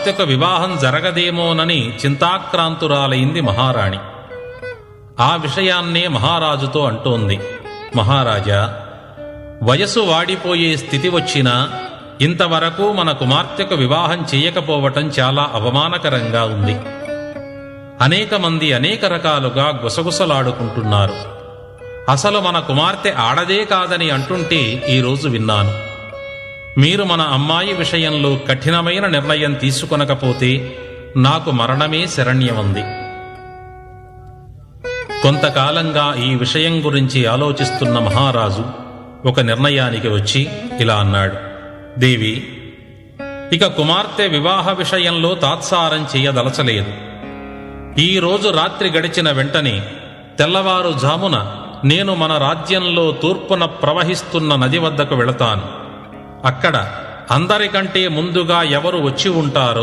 కుమార్తెకు వివాహం జరగదేమోనని చింతాక్రాంతురాలైంది మహారాణి. ఆ విషయాన్నే మహారాజుతో అంటోంది. మహారాజా వయసు వాడిపోయే స్థితి వచ్చినా ఇంతవరకు మన కుమార్తెకు వివాహం చేయకపోవటం చాలా అవమానకరంగా ఉంది. అనేక మంది అనేక రకాలుగా గుసగుసలాడుకుంటున్నారు. అసలు మన కుమార్తె ఆడదే కాదని అంటుంటే ఈరోజు విన్నాను. మీరు మన అమ్మాయి విషయంలో కఠినమైన నిర్ణయం తీసుకొనకపోతే నాకు మరణమే శరణ్యమంది. కొంతకాలంగా ఈ విషయం గురించి ఆలోచిస్తున్న మహారాజు ఒక నిర్ణయానికి వచ్చి ఇలా అన్నాడు. దేవి ఇక కుమార్తె వివాహ విషయంలో తాత్సారం చేయదలచలేదు. ఈరోజు రాత్రి గడిచిన వెంటనే తెల్లవారుజామున నేను మన రాజ్యంలో తూర్పున ప్రవహిస్తున్న నది వద్దకు వెళతాను. అక్కడ అందరికంటే ముందుగా ఎవరు వచ్చి ఉంటారో